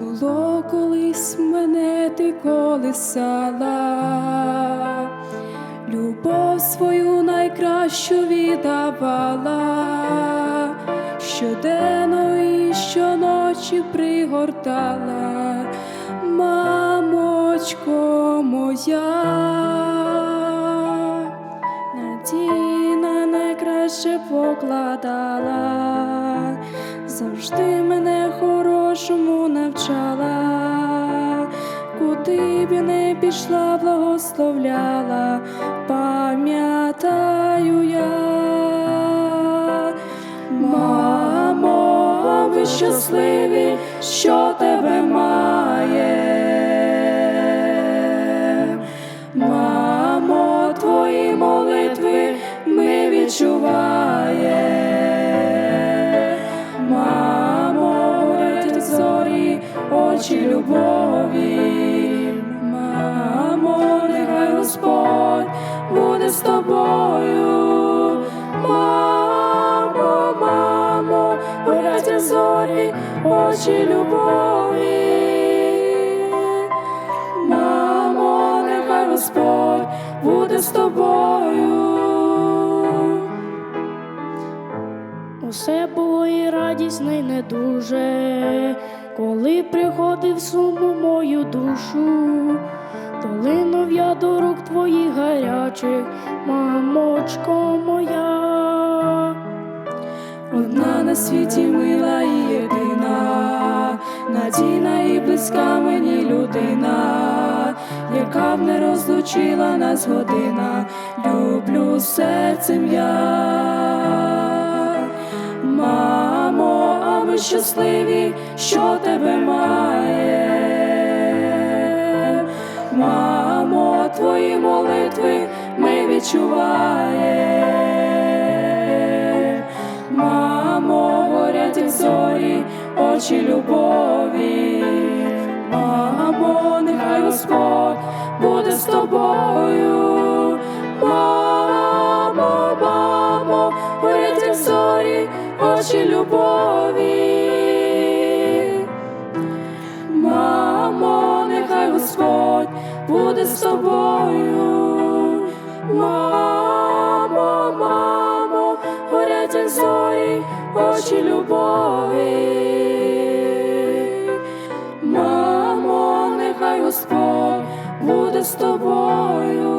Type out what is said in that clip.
Було колись мене ти колисала, любов свою найкращу віддавала, щоденно і щоночі пригортала, мамочко моя, надійна найкраще покладала, завжди мене хорошому пішла, благословляла, пам'ятаю я, мамо, ви щасливі, що тебе має. Мамо, твої молитви ми відчуває. Мамо, горять зорі, очі любові. Буде з тобою. Мамо, мамо, горять зорі, очі любові. Мамо, нехай Господь буде з тобою. Усе було і радісно, і не дуже, коли приходив сум у мою душу, долинув я до рук твоїх гарячих, мамочко моя. Одна на світі мила і єдина, надійна і близька мені людина, яка б не розлучила нас година, люблю серцем я. Мамо, а ми щасливі, що молитви ми відчуває. Мамо, горять зорі, очі любові. Мамо, нехай Господь буде з тобою. Мамо, мамо, горять зорі, очі любові. Мамо, нехай Господь буде з тобою. Очі любові. Мамо, нехай Господь буде з тобою.